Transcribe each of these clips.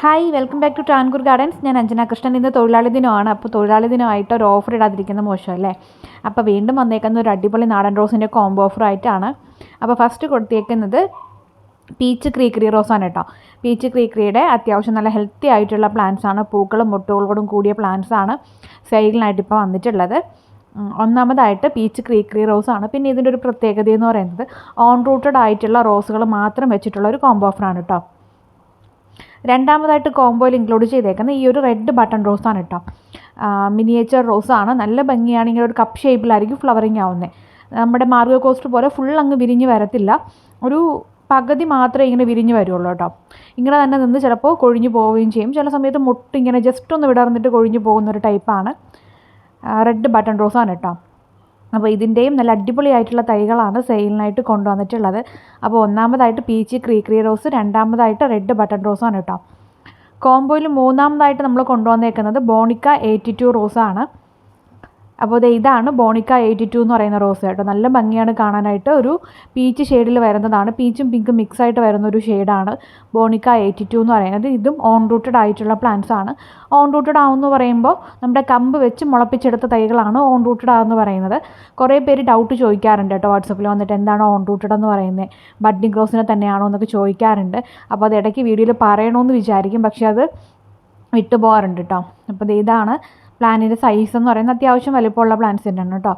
Hi welcome back to Travancore gardens ഞാൻ അഞ്ജന കൃഷ്ണൻ. ഇന്ന് തൊഴിലാളി ദിനമാണ്. അപ്പോൾ തൊഴിലാളി ദിനമായിട്ട് ഒരു ഓഫർ ഇടാതിരിക്കുന്ന മോശമല്ലേ അപ്പോൾ വീണ്ടും വന്നേക്കുന്ന ഒരു അടിപൊളി നാടൻ റോസിന്റെ കോംബോ ഓഫർ ആയിട്ടാണ്. അപ്പോൾ ഫസ്റ്റ് കൊടുത്തേക്കുന്നത് പീച്ച് ക്രീക്രി റോസാണ് കേട്ടോ. പീച്ച് ക്രീക്രിയുടെ അത്യാവശ്യം നല്ല ഹെൽത്തി ആയിട്ടുള്ള പ്ലാന്റ്സ് ആണ്. പൂക്കളും മുട്ടുകളോടും കൂടിയ പ്ലാന്റ്സ് ആണ് സെയിലിനായിട്ട് ഇപ്പോൾ വന്നിട്ടുള്ളത്. ഒന്നാമതായിട്ട് പീച്ച് ക്രീക്രി റോസാണ് പിന്നെ ഇതിന്റെ ഒരു പ്രത്യേകത എന്ന് പറയുന്നത് ഓൺ റൂട്ടഡ് ആയിട്ടുള്ള റോസുകൾ മാത്രം വെച്ചിട്ടുള്ള ഒരു കോംബോ ഓഫറാണ് കേട്ടോ. രണ്ടാമതായിട്ട് കോംബോയിൽ ഇൻക്ലൂഡ് ചെയ്തേക്കുന്നത് ഈ ഒരു റെഡ് ബട്ടൺ റോസ് ആണ് കേട്ടോ മിനിയേച്ചർ റോസ് ആണ്. നല്ല ഭംഗിയാണ്. ഇങ്ങനെ ഒരു കപ്പ് ഷേപ്പിലായിരിക്കും ഫ്ലവറിങ് ആവുന്നത് നമ്മുടെ മാർഗോ കോസ്റ്റ് പോലെ ഫുൾ അങ്ങ് വിരിഞ്ഞ് വരത്തില്ല. ഒരു പകുതി മാത്രമേ ഇങ്ങനെ വിരിഞ്ഞ് വരുള്ളൂ കേട്ടോ ഇങ്ങനെ തന്നെ നിന്ന് ചിലപ്പോൾ കൊഴിഞ്ഞു പോവുകയും ചെയ്യും. ചില സമയത്ത് മുട്ട് ഇങ്ങനെ ജസ്റ്റ് ഒന്ന് വിടർന്നിട്ട് കൊഴിഞ്ഞു പോകുന്ന ഒരു ടൈപ്പാണ് റെഡ് ബട്ടൺ റോസ് ആണ് കേട്ടോ അപ്പോൾ ഇതിന്റെയും നല്ല അടിപൊളിയായിട്ടുള്ള തൈകളാണ് സെയിലിനായിട്ട് കൊണ്ടുവന്നിട്ടുള്ളത്. അപ്പോൾ ഒന്നാമതായിട്ട് പീച്ച് ക്രീക്രി റോസ് രണ്ടാമതായിട്ട് റെഡ് ബട്ടൺ റോസാണ് കേട്ടോ. കോംബോയിൽ മൂന്നാമതായിട്ട് നമ്മൾ കൊണ്ടുവന്നേക്കുന്നത് ബോണിക്ക എയ്റ്റി ടു റോസാണ്. അപ്പോൾ ദേ ഇതാണ് ബോണിക്ക എയ്റ്റി ടു എന്ന് പറയുന്ന റോസ് കേട്ടോ. നല്ല ഭംഗിയാണ് കാണാനായിട്ട്. ഒരു പീച്ച് ഷെയ്ഡിൽ വരുന്നതാണ്. പീച്ചും പിങ്കും മിക്സ് ആയിട്ട് വരുന്ന ഒരു ഷെയ്ഡാണ് ബോണിക്ക എയ്റ്റി ടു എന്ന് പറയുന്നത്. ഇതും ഓൺ റൂട്ടഡ് ആയിട്ടുള്ള പ്ലാന്റ്സ് ആണ്. ഓൺ റൂട്ടഡ് ആവുമെന്ന് പറയുമ്പോൾ നമ്മുടെ കമ്പ് വെച്ച് മുളപ്പിച്ചെടുത്ത തൈകളാണ് ഓൺ റൂട്ടഡ് ആവെന്ന് പറയുന്നത്. കുറേ പേര് ഡൗട്ട് ചോദിക്കാറുണ്ട് കേട്ടോ വാട്സപ്പിൽ വന്നിട്ട് എന്താണ് ഓൺ റൂട്ടഡ് എന്ന് പറയുന്നത് ബഡ്ഡിങ് ക്രോസിനെ തന്നെയാണോ എന്നൊക്കെ ചോദിക്കാറുണ്ട്. അപ്പോൾ അത് ഇടയ്ക്ക് വീഡിയോയിൽ പറയണമെന്ന് വിചാരിക്കും. പക്ഷേ അത് വിട്ടുപോകാറുണ്ട് കേട്ടോ. അപ്പോൾ ഇതാണ് പ്ലാനിന്റെ സൈസ് എന്ന് പറയുന്നത് അത്യാവശ്യം വലിപ്പമുള്ള പ്ലാന്റ്സ് തന്നെയാണ് കേട്ടോ.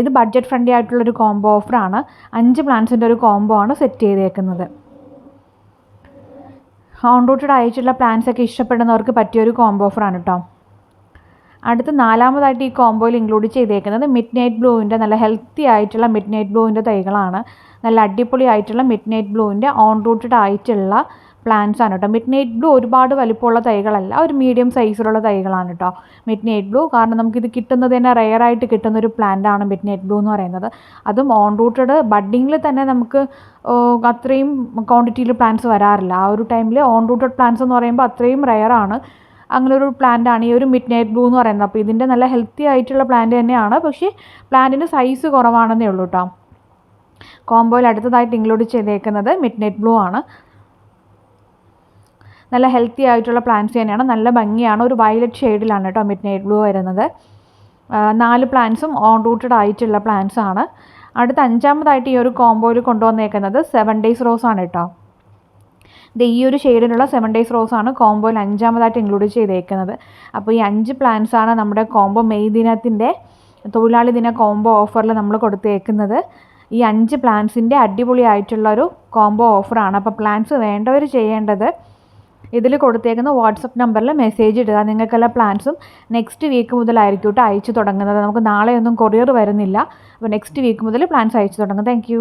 ഇത് ബഡ്ജറ്റ് ഫ്രണ്ട്ലി ആയിട്ടുള്ളൊരു കോംബോ ഓഫറാണ് അഞ്ച് പ്ലാന്റ്സിന്റെ ഒരു കോംബോ ആണ് സെറ്റ് ചെയ്തേക്കുന്നത്. ഓൺ റൂട്ടഡ് പ്ലാന്റ്സ് ഒക്കെ ഇഷ്ടപ്പെടുന്നവർക്ക് പറ്റിയൊരു കോംബോ ഓഫറാണ് കേട്ടോ. അടുത്ത നാലാമതായിട്ട് ഈ കോംബോയിൽ ഇൻക്ലൂഡ് ചെയ്തേക്കുന്നത് മിഡ് നൈറ്റ് ബ്ലൂവിന്റെ നല്ല ഹെൽത്തി ആയിട്ടുള്ള മിഡ് നൈറ്റ് ബ്ലൂവിന്റെ തൈകളാണ്. നല്ല അടിപൊളി ആയിട്ടുള്ള മിഡ് നൈറ്റ് ബ്ലൂവിന്റെ ഓൺ റൂട്ടഡ് ആയിട്ടുള്ള പ്ലാന്റ്സ് ആണ് കേട്ടോ. മിഡ് നൈറ്റ് ബ്ലൂ ഒരുപാട് വലിപ്പമുള്ള തൈകളല്ല ഒരു മീഡിയം സൈസിലുള്ള തൈകളാണ് കേട്ടോ. മിഡ് നൈറ്റ് ബ്ലൂ കാരണം നമുക്കിത് കിട്ടുന്നത് തന്നെ റെയർ ആയിട്ട് കിട്ടുന്ന ഒരു പ്ലാന്റ് ആണ് മിഡ് നൈറ്റ് ബ്ലൂ എന്ന് പറയുന്നത്. അതും ഓൺ റൂട്ടഡ് ബഡ്ഡിങ്ങിൽ തന്നെ നമുക്ക് അത്രയും ക്വാണ്ടിറ്റിയിൽ പ്ലാന്റ്സ് വരാറില്ല. ആ ഒരു ടൈമിൽ ഓൺ റൂട്ടഡ് പ്ലാന്റ്സ് എന്ന് പറയുമ്പോൾ അത്രയും റെയർ ആണ്. അങ്ങനെ ഒരു പ്ലാന്റ് ആണ് ഈ ഒരു മിഡ് നൈറ്റ് ബ്ലൂ എന്ന് പറയുന്നത്. അപ്പോൾ ഇതിന്റെ നല്ല ഹെൽത്തി ആയിട്ടുള്ള പ്ലാന്റ് തന്നെയാണ്. പക്ഷേ പ്ലാന്റിന്റെ സൈസ് കുറവാണെന്നേ ഉള്ളൂ കേട്ടോ. കോംബോയിൽ അടുത്തതായിട്ട് ഇൻക്ലൂഡ് ചെയ്തേക്കുന്നത് മിഡ് നൈറ്റ് ബ്ലൂ ആണ്. നല്ല ഹെൽത്തി ആയിട്ടുള്ള പ്ലാന്റ്സ് തന്നെയാണ്. നല്ല ഭംഗിയാണ്. ഒരു വയലറ്റ് ഷെയ്ഡിലാണ് കേട്ടോ മിഡ് നൈറ്റ് ബ്ലൂ വരുന്നത് നാല് പ്ലാന്റ്സും ഓൺ റൂട്ടഡ് ആയിട്ടുള്ള പ്ലാന്റ്സ് ആണ്. അടുത്ത അഞ്ചാമതായിട്ട് ഈ ഒരു കോമ്പോയിൽ കൊണ്ടുവന്നേക്കുന്നത് സെവൻ ഡേയ്സ് റോസ് ആണ് കേട്ടോ. ഇത് ഈ ഒരു ഷെയ്ഡിലുള്ള സെവൻ ഡേയ്സ് റോസ് ആണ് കോംബോയിൽ അഞ്ചാമതായിട്ട് ഇൻക്ലൂഡ് ചെയ്തേക്കുന്നത്. അപ്പോൾ ഈ അഞ്ച് പ്ലാന്റ്സ് ആണ് നമ്മുടെ കോമ്പോ മെയ് ദിനത്തിന്റെ തൊഴിലാളി ദിന കോമ്പോ ഓഫറിൽ നമ്മൾ കൊടുത്തേക്കുന്നത്. ഈ അഞ്ച് പ്ലാന്റ്സിന്റെ അടിപൊളിയായിട്ടുള്ള ഒരു കോംബോ ഓഫറാണ് അപ്പോൾ പ്ലാന്റ്സ് വേണ്ടവർ ചെയ്യേണ്ടത് ഇതിൽ കൊടുത്തേക്കുന്ന വാട്സപ്പ് നമ്പറിൽ മെസ്സേജ് ഇടുക. നിങ്ങൾക്കെല്ലാം പ്ലാൻസും നെക്സ്റ്റ് വീക്ക് മുതലായിരിക്കും കേട്ടോ അയച്ചു തുടങ്ങുന്നത്. നമുക്ക് നാളെയൊന്നും കൊറിയർ വരുന്നില്ല. അപ്പോൾ നെക്സ്റ്റ് വീക്ക് മുതൽ പ്ലാൻസ് അയച്ചു തുടങ്ങും. താങ്ക്